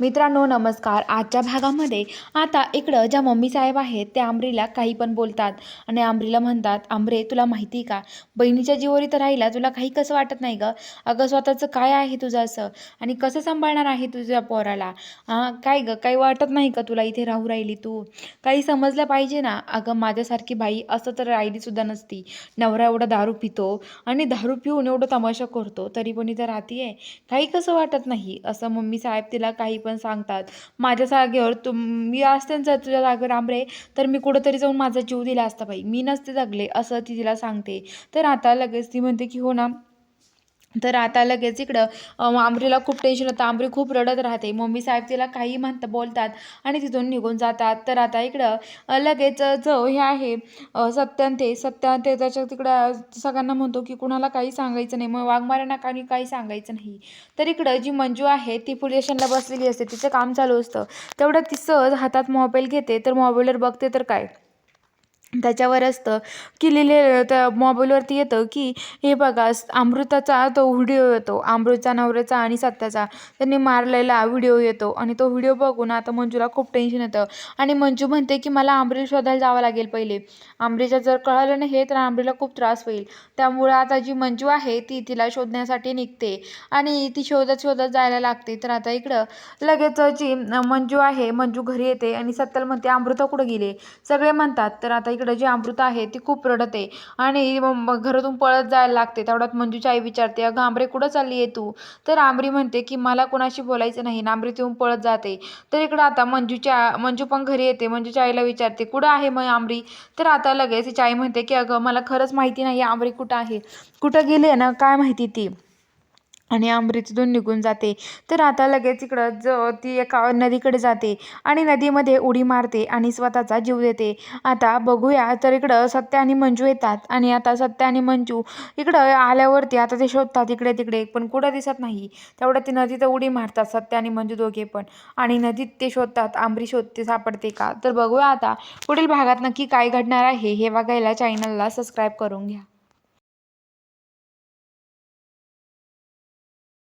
मित्रांनो नमस्कार. आजच्या भागामध्ये आता इकडं ज्या मम्मी साहेब आहेत त्या आंबरीला काही पण बोलतात. आणि आंबरीला म्हणतात आंबरे तुला माहिती आहे का? बहिणीच्या जीवरी तर राहिला तुला काही कसं वाटत नाही गं? अगं स्वतःचं काय आहे तुझं असं? आणि कसं सांभाळणार आहे तुझ्या पोराला? हां काय गं? काही वाटत नाही का तुला इथे राहू राहिली तू? काही समजलं पाहिजे ना? अगं माझ्यासारखी बाई असं तर राहिलीसुद्धा नसती. नवरा एवढा दारू पितो आणि दारू पिऊन एवढं तमाशा करतो तरी पण इथं राहतीये? काही कसं वाटत नाही? असं मम्मी साहेब तिला काही पण सांगतात. माझ्या जागेवर तुम मी असते ना जर तुझ्या जागेवर आमरे तर मी कुठंतरी जाऊन माझा जीव दिला असता बाई. मी नसते जगले असं ती तिला सांगते. तर आता लगेच ती म्हणते की हो ना तर आता लगेच इकडं आंबरीला खूप टेन्शन होतं. आंबरी खूप रडत राहते. मम्मी साहेब तिला काही म्हणतात बोलतात आणि तिथून निघून जातात. तर आता इकडं लगेच जो हे आहे सत्यांते सत्यांते ते त्याच्या तिकडं सगळ्यांना म्हणतो की कुणाला काही सांगायचं नाही. मग वाघमाऱ्यांना काही काही सांगायचं नाही. तर इकडं जी मंजू आहे ती पोलीस स्टेशनला बसलेली असते. तिचं काम चालू असतं. तेवढं ती सहज हातात मोबाईल घेते. तर मोबाईलवर बघते तर काय? त्याच्यावर असतं की लिहिले त्या मोबाईलवरती येतं की हे बघा अमृताचा तो व्हिडिओ येतो अमृतचा नवऱ्याचा आणि सत्याचा. त्यांनी मारलेला व्हिडिओ येतो आणि तो व्हिडिओ बघून आता मंजूला खूप टेन्शन येतं. आणि मंजू म्हणते की मला आंबरी शोधायला जावं लागेल पहिले. आंबरीच्या जर कळालं नाही हे तर आंबरीला खूप त्रास होईल. त्यामुळे आता जी मंजू आहे ती तिला शोधण्यासाठी निघते. आणि ती शोधत शोधत जायला लागते. तर आता इकडं लगेच जी मंजू आहे मंजू घरी येते आणि सत्याला म्हणते अमृता कुठं गेले? सगळे म्हणतात. तर आता इकडं जी अमृता आहे ती खूप रडते. आणि मग घरातून पळत जायला लागते. तेवढ्यात मंजूची आई विचारते अगं आंबरे कुठं चालली आहे तू? तर आंबरी म्हणते की मला कोणाशी बोलायचं नाही. आंबरी तिथून पळत जाते. तर इकडं आता मंजूच्या मंजू पण घरी येते. मंजूच्या आईला विचारते कुठं आहे मग आंबरी? तर आता लगेच तिची आई म्हणते की अगं मला खरंच माहिती नाही आंबरी कुठं आहे. कुठं गेली आहे ना? काय माहिती ती? आणि आंबरी तिथून निघून जाते. तर आता लगेच इकडं ज ती एका नदीकडे जाते आणि नदीमध्ये उडी मारते आणि स्वतःचा जीव देते. आता बघूया तर इकडं सत्य आणि मंजू येतात आणि आता सत्य आणि मंजू इकडं आल्यावरती आता ते शोधतात इकडे तिकडे पण कुठं दिसत नाही. तेवढं ती नदीत उडी मारतात सत्य आणि मंजू दोघे पण आणि नदीत ते शोधतात आंबरी शोधते सापडते का? तर बघूया आता पुढील भागात नक्की काय घडणार आहे हे बघायला चॅनलला सबस्क्राईब करून घ्या.